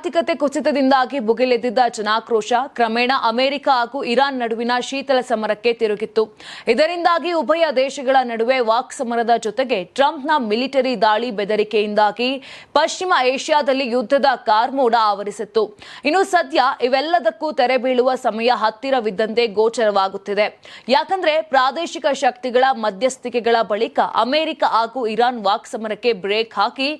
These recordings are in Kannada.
ಆರ್ಥಿಕತೆ ಕುಸಿತದಿಂದಾಗಿ ಭುಗಿಲೆದ್ದಿದ್ದ ಜನಾಕ್ರೋಶ ಕ್ರಮೇಣ ಅಮೆರಿಕ ಹಾಗೂ ಇರಾನ್ ನಡುವಿನ ಶೀತಲ ಸಮರಕ್ಕೆ ತಿರುಗಿತ್ತು. ಇದರಿಂದಾಗಿ ಉಭಯ ದೇಶಗಳ ನಡುವೆ ವಾಕ್ ಸಮರದ ಜೊತೆಗೆ ಟ್ರಂಪ್ನ ಮಿಲಿಟರಿ ದಾಳಿ ಬೆದರಿಕೆಯಿಂದಾಗಿ ಪಶ್ಚಿಮ ಏಷ್ಯಾದಲ್ಲಿ ಯುದ್ಧದ ಕಾರ್ಮೋಡ ಆವರಿಸಿತ್ತು. ಇನ್ನು ಸದ್ಯ ಇವೆಲ್ಲದಕ್ಕೂ ತೆರೆ ಬೀಳುವ ಸಮಯ ಹತ್ತಿರವಿದ್ದಂತೆ ಗೋಚರವಾಗುತ್ತಿದೆ. ಯಾಕಂದ್ರೆ ಪ್ರಾದೇಶಿಕ ಶಕ್ತಿಗಳ ಮಧ್ಯಸ್ಥಿಕೆಗಳ ಬಳಿಕ ಅಮೆರಿಕ ಹಾಗೂ ಇರಾನ್ ವಾಕ್ ಸಮರಕ್ಕೆ ಬ್ರೇಕ್ ಹಾಕಿ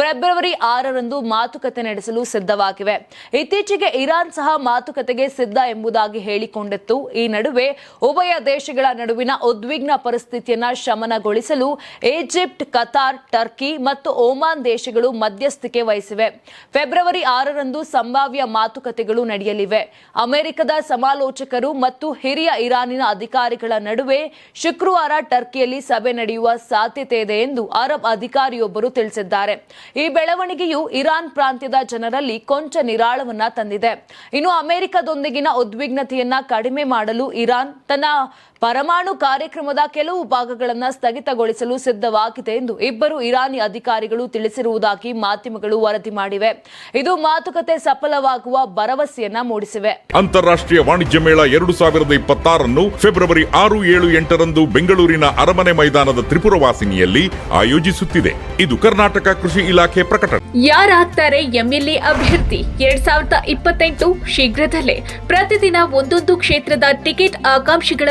ಫೆಬ್ರವರಿ ಆರರಂದು ಮಾತುಕತೆ ನಡೆಸಲು ಸಿದ್ಧವಾಗಿವೆ ಇತ್ತೀಚೆಗೆ ಇರಾನ್ ಸಹ ಮಾತುಕತೆಗೆ ಸಿದ್ಧ ಎಂಬುದಾಗಿ ಹೇಳಿಕೊಂಡಿತ್ತು. ಈ ನಡುವೆ ಉಭಯ ದೇಶಗಳ ನಡುವಿನ ಉದ್ವಿಗ್ನ ಪರಿಸ್ಥಿತಿಯನ್ನ ಶಮನಗೊಳಿಸಲು ಈಜಿಪ್ಟ್, ಕತಾರ್, ಟರ್ಕಿ ಮತ್ತು ಓಮಾನ್ ದೇಶಗಳು ಮಧ್ಯಸ್ಥಿಕೆ ವಹಿಸಿವೆ. ಫೆಬ್ರವರಿ ಆರರಂದು ಸಂಭಾವ್ಯ ಮಾತುಕತೆಗಳು ನಡೆಯಲಿವೆ. ಅಮೆರಿಕದ ಸಮಾಲೋಚಕರು ಮತ್ತು ಹಿರಿಯ ಇರಾನಿನ ಅಧಿಕಾರಿಗಳ ನಡುವೆ ಶುಕ್ರವಾರ ಟರ್ಕಿಯಲ್ಲಿ ಸಭೆ ನಡೆಯುವ ಸಾಧ್ಯತೆ ಇದೆ ಎಂದು ಅರಬ್ ಅಧಿಕಾರಿಯೊಬ್ಬರು ತಿಳಿಸಿದ್ದಾರೆ. ಈ ಬೆಳವಣಿಗೆಯು ಇರಾನ್ ಪ್ರಾಂತ್ಯದ ಜನರಲ್ಲಿ ಕೊಂಚ ನಿರಾಳವನ್ನ ತಂದಿದೆ. ಇನ್ನು ಅಮೆರಿಕದೊಂದಿಗಿನ ಉದ್ವಿಗ್ನತೆಯನ್ನ ಕಡಿಮೆ ಮಾಡಲು ಇರಾನ್ ತನ್ನ ಪರಮಾಣು ಕಾರ್ಯಕ್ರಮದ ಕೆಲವು ಭಾಗಗಳನ್ನು ಸ್ಥಗಿತಗೊಳಿಸಲು ಸಿದ್ಧವಾಗಿದೆ ಎಂದು ಇಬ್ಬರು ಇರಾನಿ ಅಧಿಕಾರಿಗಳು ತಿಳಿಸಿರುವುದಾಗಿ ಮಾಧ್ಯಮಗಳು ವರದಿ ಮಾಡಿವೆ. ಇದು ಮಾತುಕತೆ ಸಫಲವಾಗುವ ಭರವಸೆಯನ್ನ ಮೂಡಿಸಿವೆ. ಅಂತಾರಾಷ್ಟ್ರೀಯ ವಾಣಿಜ್ಯ ಮೇಳ ಎರಡು ಸಾವಿರದ ಇಪ್ಪತ್ತಾರನ್ನು ಫೆಬ್ರವರಿ ಆರು ಏಳು ಎಂಟರಂದು ಬೆಂಗಳೂರಿನ ಅರಮನೆ ಮೈದಾನದ ತ್ರಿಪುರವಾಸಿನಿಯಲ್ಲಿ ಆಯೋಜಿಸುತ್ತಿದೆ. ಇದು ಕರ್ನಾಟಕ ಕೃಷಿ ಇಲಾಖೆ ಪ್ರಕಟಣೆ. ಯಾರಾಗ್ತಾರೆ ಎಂಎಲ್ಎ ಅಭ್ಯರ್ಥಿ? ಎರಡ್ ಸಾವಿರದ ಇಪ್ಪತ್ತೆಂಟು ಶೀಘ್ರದಲ್ಲೇ. ಪ್ರತಿದಿನ ಒಂದೊಂದು ಕ್ಷೇತ್ರದ ಟಿಕೆಟ್ ಆಕಾಂಕ್ಷಿಗಳ